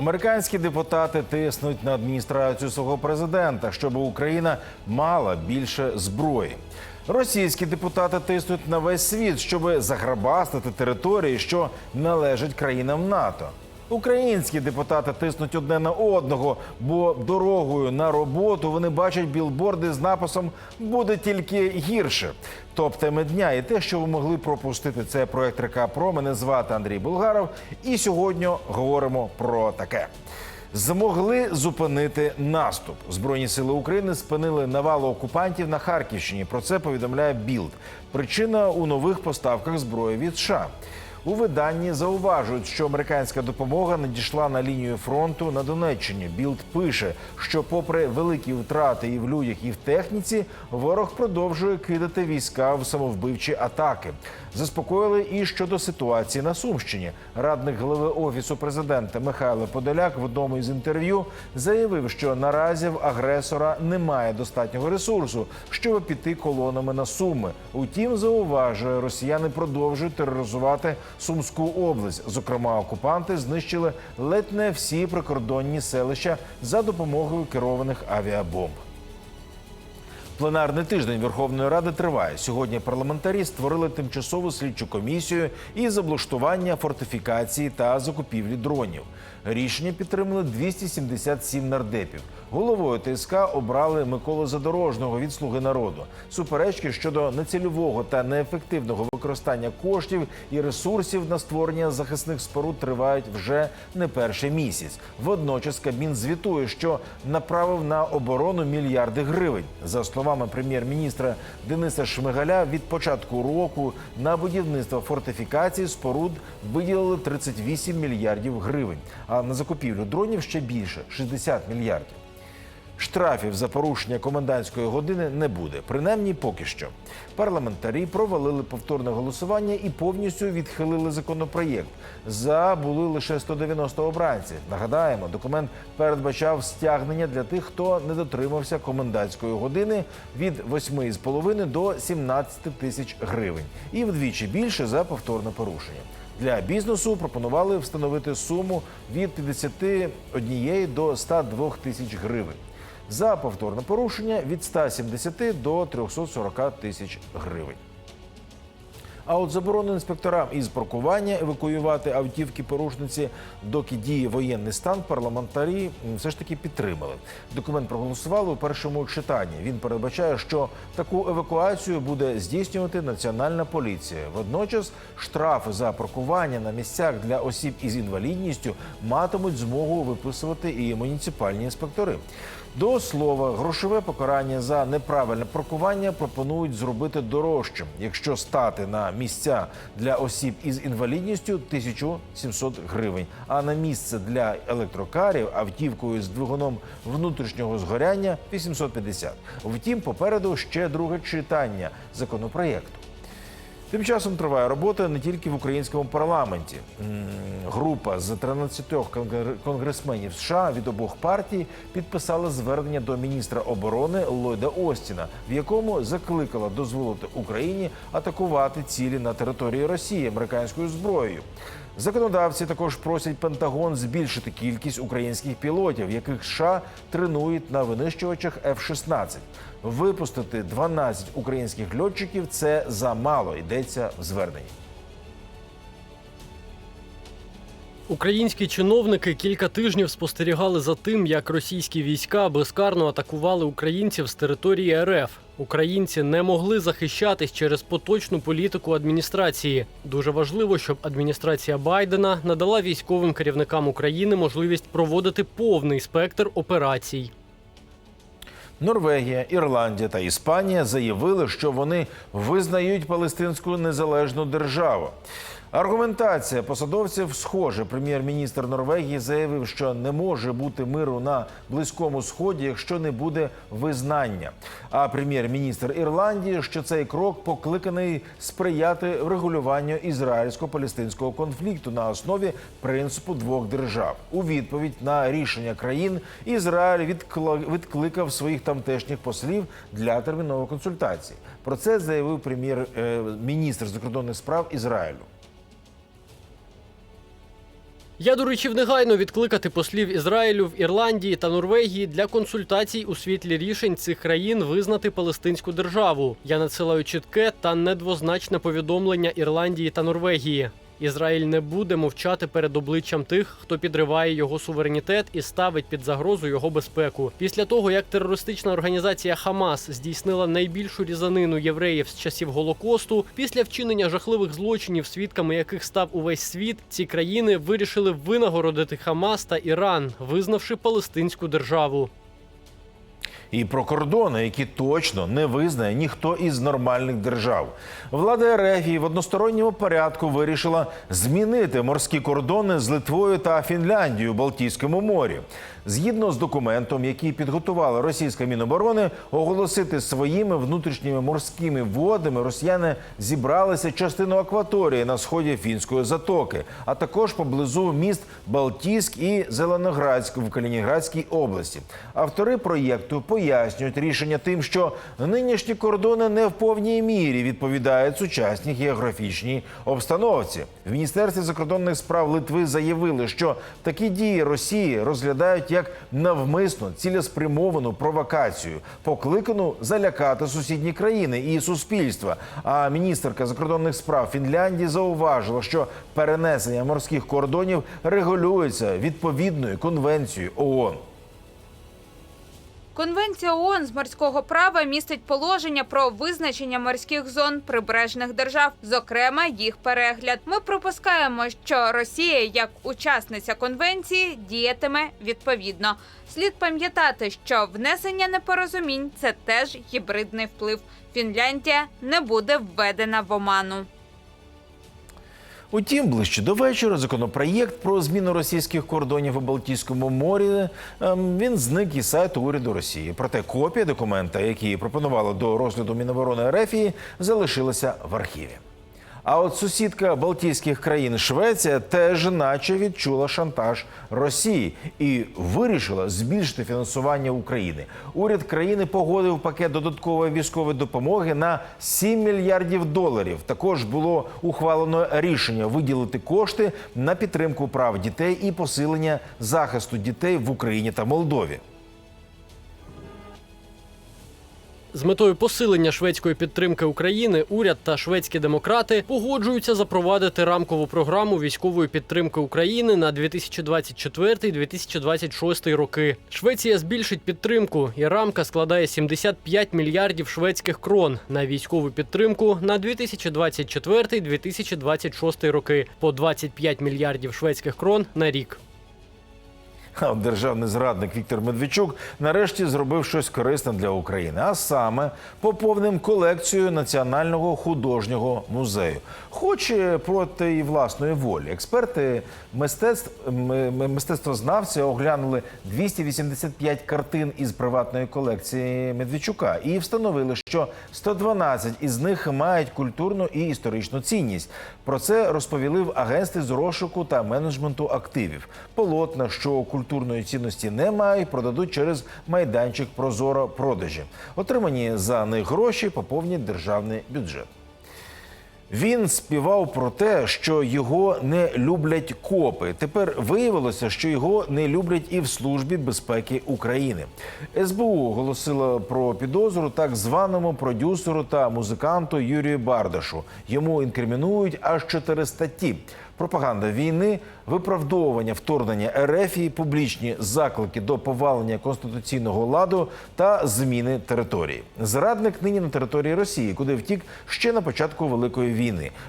Американські депутати тиснуть на адміністрацію свого президента, щоб Україна мала більше зброї. Російські депутати тиснуть на весь світ, щоб заграбастити території, що належать країнам НАТО. Українські депутати тиснуть одне на одного, бо дорогою на роботу вони бачать білборди з написом буде тільки гірше. Топ теми дня і те, що ви могли пропустити. Це проект Река Про. Мене звати Андрій Булгаров. І сьогодні говоримо про таке. Змогли зупинити наступ. Збройні сили України спинили навалу окупантів на Харківщині. Про це повідомляє Білд. Причина у нових поставках зброї від США. У виданні зауважують, що американська допомога надійшла на лінію фронту на Донеччині. Білд пише, що, попри великі втрати і в людях, і в техніці, ворог продовжує кидати війська в самовбивчі атаки. Заспокоїли і щодо ситуації на Сумщині. Радник голови офісу президента Михайло Подоляк в одному із інтерв'ю заявив, що наразі в агресора немає достатнього ресурсу, щоб піти колонами на суми. Утім, зауважує, росіяни продовжують тероризувати Сумську область. Зокрема, окупанти знищили ледь не всі прикордонні селища за допомогою керованих авіабомб. Пленарний тиждень Верховної Ради триває. Сьогодні парламентарі створили тимчасову слідчу комісію із облаштування фортифікації та закупівлі дронів. Рішення підтримали 277 нардепів. Головою ТСК обрали Миколу Задорожного від Слуги народу. Суперечки щодо нецільового та неефективного використання коштів і ресурсів на створення захисних споруд тривають вже не перший місяць. Водночас Кабмін звітує, що направив на оборону мільярди гривень. За словами прем'єр-міністра Дениса Шмигаля, від початку року на будівництво фортифікації споруд виділили 38 мільярдів гривень, а на закупівлю дронів ще більше 60 мільярдів. Штрафів за порушення комендантської години не буде, принаймні поки що. Парламентарі провалили повторне голосування і повністю відхилили законопроєкт. За були лише 190 обранців. Нагадаємо, документ передбачав стягнення для тих, хто не дотримався комендантської години від 8,5 до 17 тисяч гривень, і вдвічі більше за повторне порушення. Для бізнесу пропонували встановити суму від 51 до 102 тисяч гривень. За повторне порушення від 170 до 340 тисяч гривень. А от заборону інспекторам із паркування евакуювати автівки порушниці, доки діє воєнний стан, парламентарі все ж таки підтримали. Документ проголосували у першому читанні. Він передбачає, що таку евакуацію буде здійснювати національна поліція. Водночас штрафи за паркування на місцях для осіб із інвалідністю матимуть змогу виписувати і муніципальні інспектори. До слова, грошове покарання за неправильне паркування пропонують зробити дорожчим, якщо стати на місця для осіб із інвалідністю 1700 гривень, а на місце для електрокарів автівкою з двигуном внутрішнього згоряння 850. Втім, попереду ще друге читання законопроєкту. Тим часом триває робота не тільки в українському парламенті. Група з 13 конгресменів США від обох партій підписала звернення до міністра оборони Ллойда Остіна, в якому закликала дозволити Україні атакувати цілі на території Росії американською зброєю. Законодавці також просять Пентагон збільшити кількість українських пілотів, яких США тренують на винищувачах F-16. Випустити 12 українських льотчиків це замало. Йдеться в зверненні. Українські чиновники кілька тижнів спостерігали за тим, як російські війська безкарно атакували українців з території РФ. Українці не могли захищатись через поточну політику адміністрації. Дуже важливо, щоб адміністрація Байдена надала військовим керівникам України можливість проводити повний спектр операцій. Норвегія, Ірландія та Іспанія заявили, що вони визнають палестинську незалежну державу. Аргументація посадовців схожа. Прем'єр-міністр Норвегії заявив, що не може бути миру на близькому сході, якщо не буде визнання. А прем'єр-міністр Ірландії, що цей крок покликаний сприяти врегулюванню ізраїльсько-палестинського конфлікту на основі принципу двох держав. У відповідь на рішення країн Ізраїль відкликав своїх тамтешніх послів для термінової консультації. Про це заявив прем'єр-міністр закордонних справ Ізраїлю. Я доручив негайно відкликати послів Ізраїлю в Ірландії та Норвегії для консультацій у світлі рішень цих країн визнати палестинську державу. Я надсилаю чітке та недвозначне повідомлення Ірландії та Норвегії. Ізраїль не буде мовчати перед обличчям тих, хто підриває його суверенітет і ставить під загрозу його безпеку. Після того, як терористична організація Хамас здійснила найбільшу різанину євреїв з часів Голокосту, після вчинення жахливих злочинів, свідками яких став увесь світ, ці країни вирішили винагородити Хамас та Іран, визнавши палестинську державу. І про кордони, які точно не визнає ніхто із нормальних держав. Влада РФ в односторонньому порядку вирішила змінити морські кордони з Литвою та Фінляндією у Балтійському морі. Згідно з документом, який підготувала російська міноборони, оголосити своїми внутрішніми морськими водами росіяни зібралися частину акваторії на сході фінської затоки, а також поблизу міст Балтійськ і Зеленоградськ в Калінінградській області. Автори проєкту пояснюють рішення тим, що нинішні кордони не в повній мірі відповідають сучасній географічній обстановці. В міністерстві закордонних справ Литви заявили, що такі дії Росії розглядають як навмисну цілеспрямовану провокацію, покликану залякати сусідні країни і суспільства. А міністерка закордонних справ Фінляндії зауважила, що перенесення морських кордонів регулюється відповідною конвенцією ООН. Конвенція ООН з морського права містить положення про визначення морських зон прибережних держав, зокрема їх перегляд. Ми припускаємо, що Росія, як учасниця конвенції, діятиме відповідно. Слід пам'ятати, що внесення непорозумінь це теж гібридний вплив. Фінляндія не буде введена в оману. Утім, ближче до вечора законопроєкт про зміну російських кордонів у Балтійському морі ем, він зник із сайту уряду Росії. Проте копія документа, який пропонували до розгляду Міноборони РФ, залишилася в архіві. А от сусідка Балтійських країн Швеція теж наче відчула шантаж Росії і вирішила збільшити фінансування України. Уряд країни погодив пакет додаткової військової допомоги на 7 мільярдів доларів. Також було ухвалено рішення виділити кошти на підтримку прав дітей і посилення захисту дітей в Україні та Молдові. З метою посилення шведської підтримки України уряд та шведські демократи погоджуються запровадити рамкову програму військової підтримки України на 2024-2026 роки. Швеція збільшить підтримку, і рамка складає 75 мільярдів шведських крон на військову підтримку на 2024-2026 роки по 25 мільярдів шведських крон на рік. Державний зрадник Віктор Медведчук нарешті зробив щось корисне для України, а саме поповнив колекцію національного художнього музею. Хоч проти і власної волі. Експерти мистецтв мистецтвознавці оглянули 285 картин із приватної колекції Медведчука і встановили, що 112 із них мають культурну і історичну цінність. Про це розповіли в агентстві з розшуку та менеджменту активів. Полотна, що культурної цінності не мають, продадуть через майданчик Прозоро продажі. Отримані за них гроші поповнять державний бюджет. Він співав про те, що його не люблять копи. Тепер виявилося, що його не люблять і в службі безпеки України. СБУ оголосила про підозру так званому продюсеру та музиканту Юрію Бардашу. Йому інкримінують аж чотири статті: пропаганда війни, виправдовування вторгнення РФ, і публічні заклики до повалення конституційного ладу та зміни території. Зрадник нині на території Росії, куди втік ще на початку великої війни.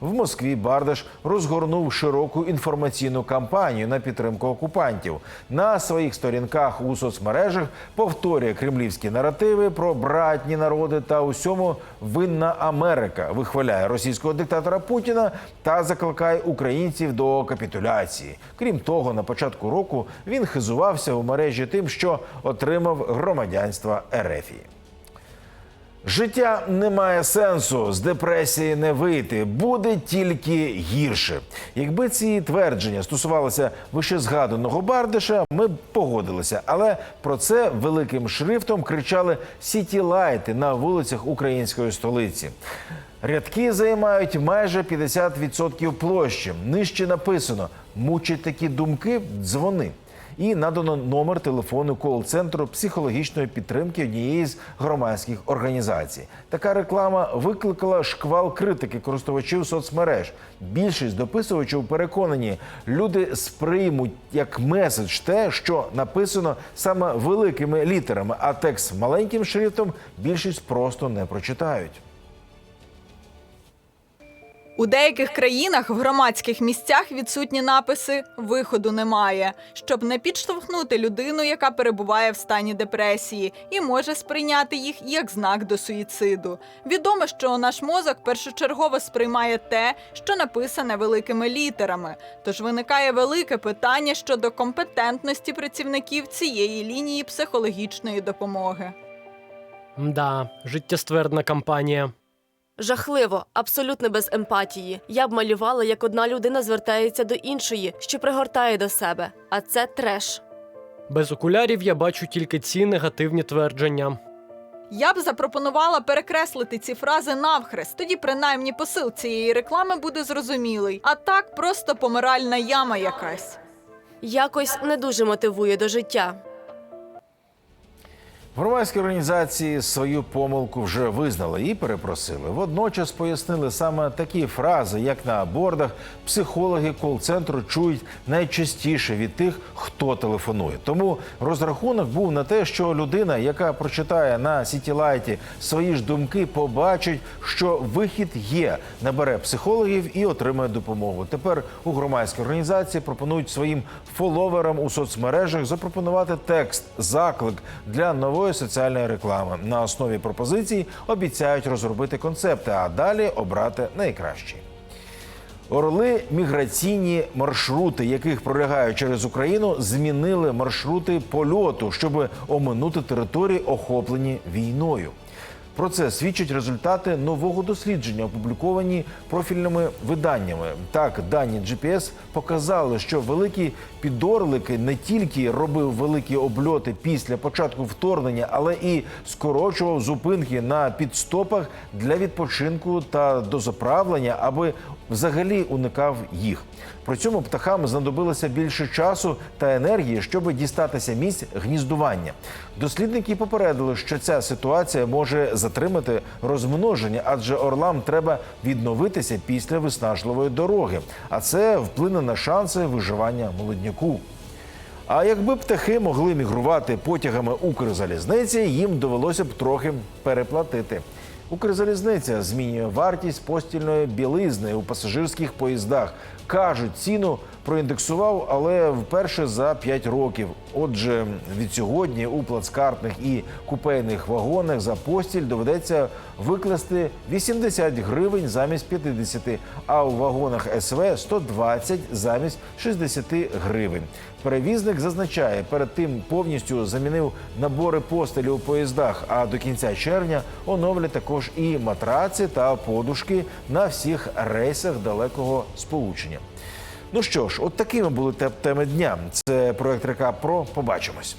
В Москві Бардаш розгорнув широку інформаційну кампанію на підтримку окупантів. На своїх сторінках у соцмережах повторює кремлівські наративи про братні народи та усьому винна Америка. Вихваляє російського диктатора Путіна та закликає українців до капітуляції. Крім того, на початку року він хизувався у мережі тим, що отримав громадянство Ерефії. Життя не має сенсу, з депресії не вийти, буде тільки гірше. Якби ці твердження стосувалися вище згаданого Бардиша, ми б погодилися. Але про це великим шрифтом кричали сітілайти на вулицях української столиці. Рядки займають майже 50% площі. Нижче написано мучать такі думки, дзвони. І надано номер телефону кол-центру психологічної підтримки однієї з громадських організацій. Така реклама викликала шквал критики користувачів соцмереж. Більшість дописувачів переконані, люди сприймуть як меседж те, що написано саме великими літерами, а текст маленьким шрифтом більшість просто не прочитають. У деяких країнах в громадських місцях відсутні написи Виходу немає, щоб не підштовхнути людину, яка перебуває в стані депресії, і може сприйняти їх як знак до суїциду. Відомо, що наш мозок першочергово сприймає те, що написане великими літерами. Тож виникає велике питання щодо компетентності працівників цієї лінії психологічної допомоги. Мда, життєствердна кампанія. Жахливо, абсолютно без емпатії. Я б малювала, як одна людина звертається до іншої, що пригортає до себе. А це треш. Без окулярів я бачу тільки ці негативні твердження. Я б запропонувала перекреслити ці фрази навхрест. Тоді принаймні посил цієї реклами буде зрозумілий. А так просто помиральна яма якась. Якось не дуже мотивує до життя. Громадські організації свою помилку вже визнали і перепросили. Водночас пояснили саме такі фрази, як на бордах психологи кол-центру чують найчастіше від тих, хто телефонує. Тому розрахунок був на те, що людина, яка прочитає на сітілайті свої ж думки, побачить, що вихід є, набере психологів і отримає допомогу. Тепер у громадській організації пропонують своїм фоловерам у соцмережах запропонувати текст заклик для нової соціальної реклами. На основі пропозицій обіцяють розробити концепти, а далі обрати найкращі. Орли міграційні маршрути, яких пролягають через Україну, змінили маршрути польоту, щоб оминути території, охоплені війною. Про це свідчать результати нового дослідження, опубліковані профільними виданнями. Так, дані GPS показали, що великі підорлики не тільки робив великі обльоти після початку вторгнення, але і скорочував зупинки на підстопах для відпочинку та дозаправлення, аби взагалі уникав їх. При цьому птахам знадобилося більше часу та енергії, щоб дістатися місць гніздування. Дослідники попередили, що ця ситуація може затримати розмноження, адже орлам треба відновитися після виснажливої дороги, а це вплине на шанси виживання молодняку. А якби птахи могли мігрувати потягами Укрзалізниці, їм довелося б трохи переплатити. Укрзалізниця змінює вартість постільної білизни у пасажирських поїздах. Кажуть, ціну проіндексував, але вперше за 5 років. Отже, від сьогодні у плацкартних і купейних вагонах за постіль доведеться викласти 80 гривень замість 50, а у вагонах СВ 120 замість 60 гривень. Перевізник зазначає, перед тим повністю замінив набори постелі у поїздах. А до кінця червня оновлять також і матраці та подушки на всіх рейсах далекого сполучення. Ну що ж, от такими були теми дня. Це проект Река Про. Побачимось.